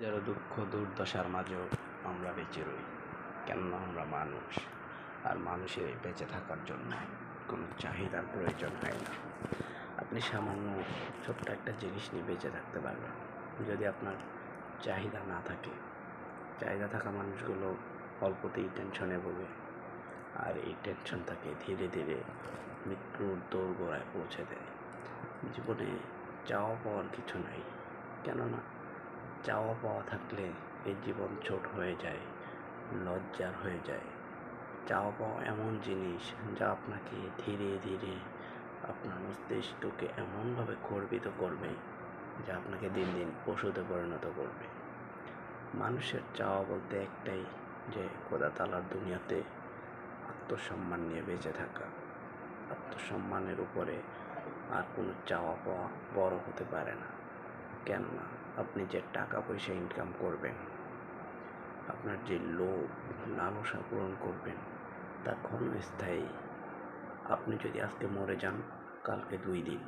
যারা দুঃখ, দুর্দশার মাঝেও আমরা বেঁচে রই, কেননা আমরা মানুষ। আর মানুষের বেঁচে থাকার জন্য কোনো চাহিদার প্রয়োজন হয় না। আপনি সামান্য ছোট্ট একটা জিনিস নিয়ে বেঁচে থাকতে পারবেন। যদি আপনার চাহিদা না থাকে, চাহিদা থাকা মানুষগুলো অল্পতেই টেনশনে ভোগে। আর এই টেনশন তাকে ধীরে ধীরে মৃত্যুর দোরগোড়ায় পৌঁছে দেয়। জীবনে চাওয়া পাওয়ার কিছু নাই। কেননা চাওয়া পাওয়া থাকলে এই জীবন ছোট হয়ে যায়, লজ্জার হয়ে যায়। চাওয়া পাওয়া এমন জিনিস যা আপনাকে ধীরে ধীরে আপনার মস্তিষ্ককে এমনভাবে গর্বিত করবে যা আপনাকে দিন দিন পশুতে পরিণত করবে। মানুষের চাওয়া বলতে একটাই যে খোদা তালার দুনিয়াতে আত্মসম্মান নিয়ে বেঁচে থাকা। আত্মসম্মানের উপরে আর কোনো চাওয়া পাওয়া বড় হতে পারে না। কেননা আপনি যে টাকা পয়সা ইনকাম করবেন, আপনার যে লোভ, লালসা পূরণ করবেন, তা ক্ষণস্থায়ী। আপনি যদি আজকে মরে যান, কালকে দুই দিন,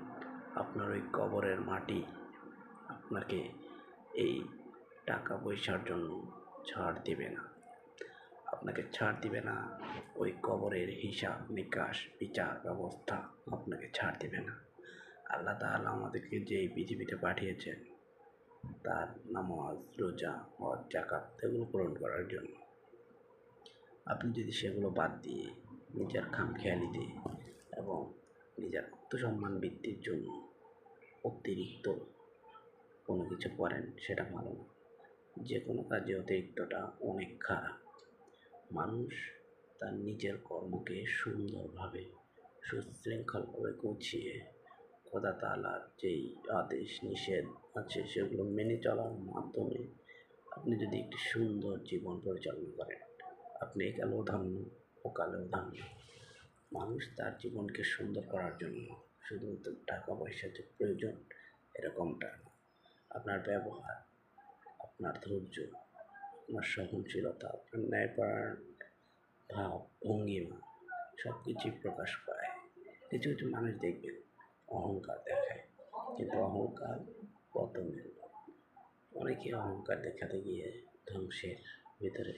আপনার ওই কবরের মাটি আপনাকে এই টাকা পয়সার জন্য ছাড় দেবে না। আপনাকে ছাড় দিবে না, ওই কবরের হিসাব নিকাশ বিচার ব্যবস্থা আপনাকে ছাড় দেবে না। আল্লাহ তাআলা আমাদেরকে যে এই পৃথিবীতে পাঠিয়েছেন তার নামাজ, রোজা, হজ জাকাত এগুলো পূরণ করার জন্য। আপনি যদি সেগুলো বাদ দিয়ে নিজের খামখেয়ালিতে এবং নিজের আত্মসম্মান বৃদ্ধির জন্য অতিরিক্ত কোনো কিছু করেন, সেটা ভালো না। যে কোনো কাজে অতিরিক্তটা অনেক খারাপ। মানুষ তার নিজের কর্মকে সুন্দরভাবে, সুশৃঙ্খলভাবে গুছিয়ে খোদা তালার যেই আদেশ, নিষেধ আছে, সেগুলো মেনে চলার মাধ্যমে আপনি যদি একটি সুন্দর জীবন পরিচালনা করেন, আপনি একালেও ধন্য ওকালেও ধন্য। মানুষ তার জীবনকে সুন্দর করার জন্য শুধুমাত্র টাকা পয়সার যে প্রয়োজন, এরকমটা আপনার ব্যবহার, আপনার ধৈর্য, আপনার সহনশীলতা, আপনার ন্যায়পরায়ণ ভাব ভঙ্গিমা সব কিছুই প্রকাশ পায়। কিছু কিছু মানুষ দেখবেন অহংকার দেখায়। কিন্তু অহংকার পতনের অনেকে অহংকার দেখাতে গিয়ে ধ্বংসের ভিতরে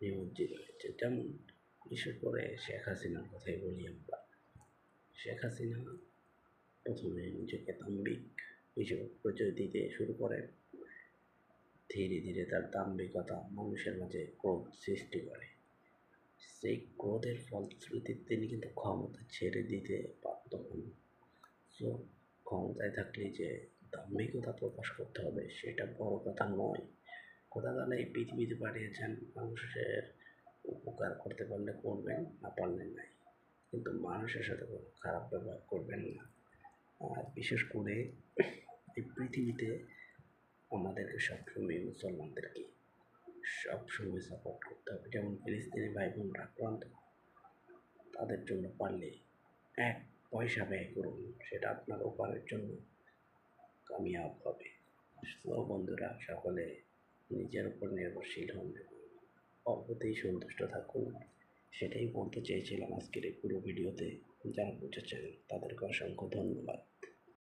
নিমজ্জিত হয়েছে। যেমন বিশেষ করে শেখ হাসিনার কথাই বলি আমরা। শেখ হাসিনা প্রথমে নিজেকে দাম্বিক হিসেবে পরিচয় দিতে শুরু করেন। ধীরে ধীরে তার দাম্ভিকতা মানুষের মাঝে ক্রোধ সৃষ্টি করে। সেই ক্রোধের ফলশ্রুতিতে তিনি কিন্তু ক্ষমতা ছেড়ে দিতে বাধ্য হন। সো ক্ষমতায় থাকলে যে দাম্ভিকতা প্রকাশ করতে হবে, সেটা বড় কথা নয়। কথা তাহলে এই পৃথিবীতে পাঠিয়েছেন মানুষের উপকার করতে পারলে করবেন, না পারলে নাই। কিন্তু মানুষের সাথে খারাপ ব্যবহার করবেন না। আর বিশেষ করে এই পৃথিবীতে আমাদেরকে সবসময় মুসলমানদেরকে সবসময় সাপোর্ট করতে হবে। যেমন ফিলিস্তিনি ভাই বোনরা আক্রান্ত, তাদের জন্য পারলে এক পয়সা ব্যয় করুন, সেটা আপনার উপায়ের জন্য কামিয়াব হবে। বন্ধুরা, সকলে নিজের উপর নির্ভরশীল হন। অল্পতেই সন্তুষ্ট থাকুন। সেটাই বলতে চেয়েছিলাম আজকের এই পুরো ভিডিওতে। যারা বুঝেছেন, তাদেরকে অসংখ্য ধন্যবাদ।